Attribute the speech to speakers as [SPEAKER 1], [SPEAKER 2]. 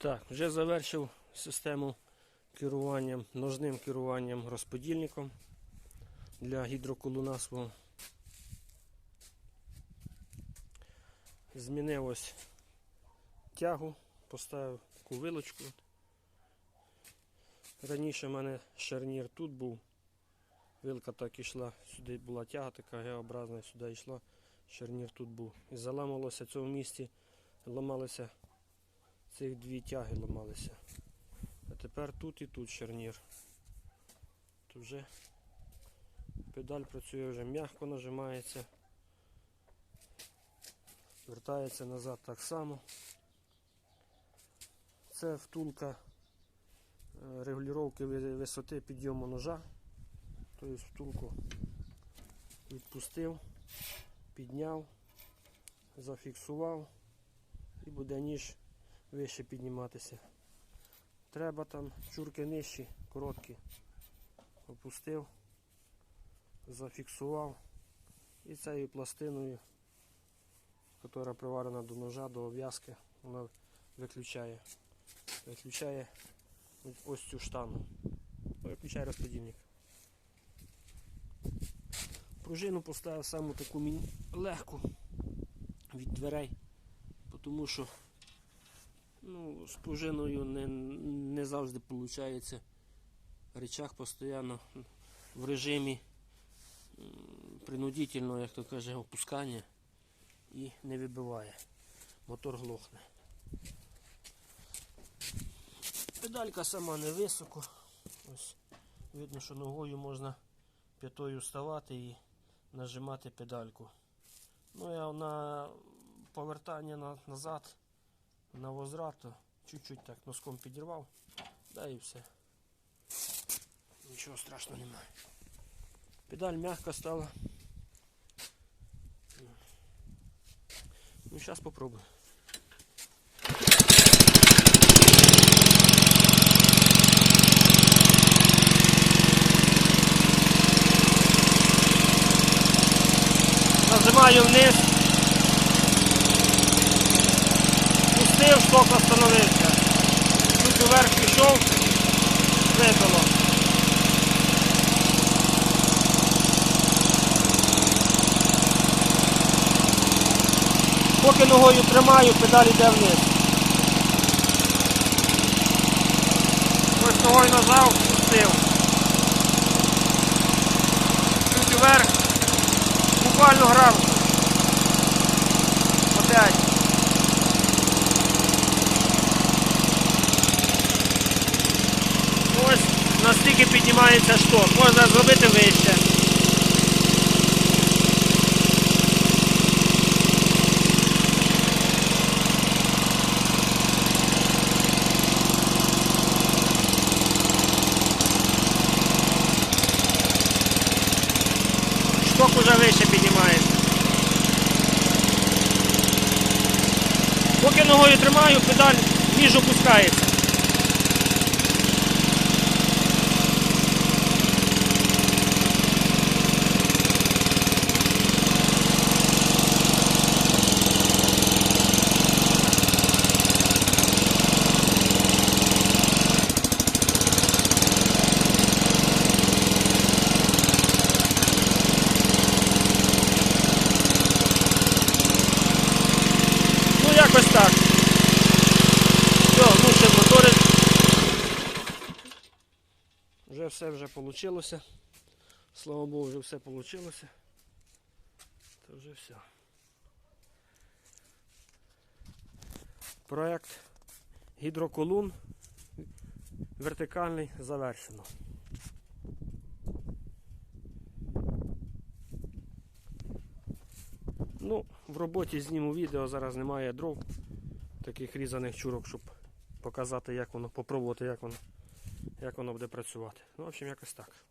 [SPEAKER 1] Так, вже завершив систему керування, ножним керуванням розподільником для гідроколуна свого. Змінив ось тягу, поставив таку вилочку. Раніше в мене шарнір тут був. Вилка так йшла, сюди була тяга така Г-образна, сюди йшла, шарнір тут був. І заламалося в цьому місці, ламалися цих дві тяги ламалися. А тепер тут і тут шарнір. Тут вже педаль працює вже м'яко нажимається. Вертається назад так само. Це втулка е, регулювання висоти підйому ножа. Тобто втулку відпустив, підняв, зафіксував і буде ніж вище підніматися. Треба там чурки нижчі, короткі. Опустив, зафіксував і цією пластиною, яка приварена до ножа, до обв'язки, вона виключає. Виключає ось цю штангу. Виключає розподільник. Пружину поставив саму таку легку від дверей, тому що ну, з пружиною не, не завжди виходить. Речах постійно в режимі принудительного, як то каже, опускання і не вибиває. Мотор глохне. Педалька сама не високо. Ось видно, що ногою можна п'ятою вставати і нажимати педальку. Ну я на повертання на, назад, на возврат, то чуть-чуть так носком підірвав, да і все. Нічого страшного немає. Педаль м'яка стала. Ну, зараз попробую. Нажимаю вниз. Пустив, шток остановився. Тут вверх пішов, вибило. Поки ногою тримаю, педаль йде вниз. Ось ногою нажав, пустив. Чуть вверх. Буквально грам. Опять. Ось настільки піднімається шток. Можна зробити вище. Шток уже вище піднімається. Поки ногою тримаю, педаль ніж опускається. Ну якось так. Все, глушив мотори. Вже все вже вийшло. Слава Богу, вже все вийшло. Це вже все. Проект гідроколун вертикальний завершено. Ну, в роботі зніму відео, зараз немає дров, таких різаних чурок, щоб показати, як воно, попробувати, як воно, як воно буде працювати. Ну, в общем, якось так.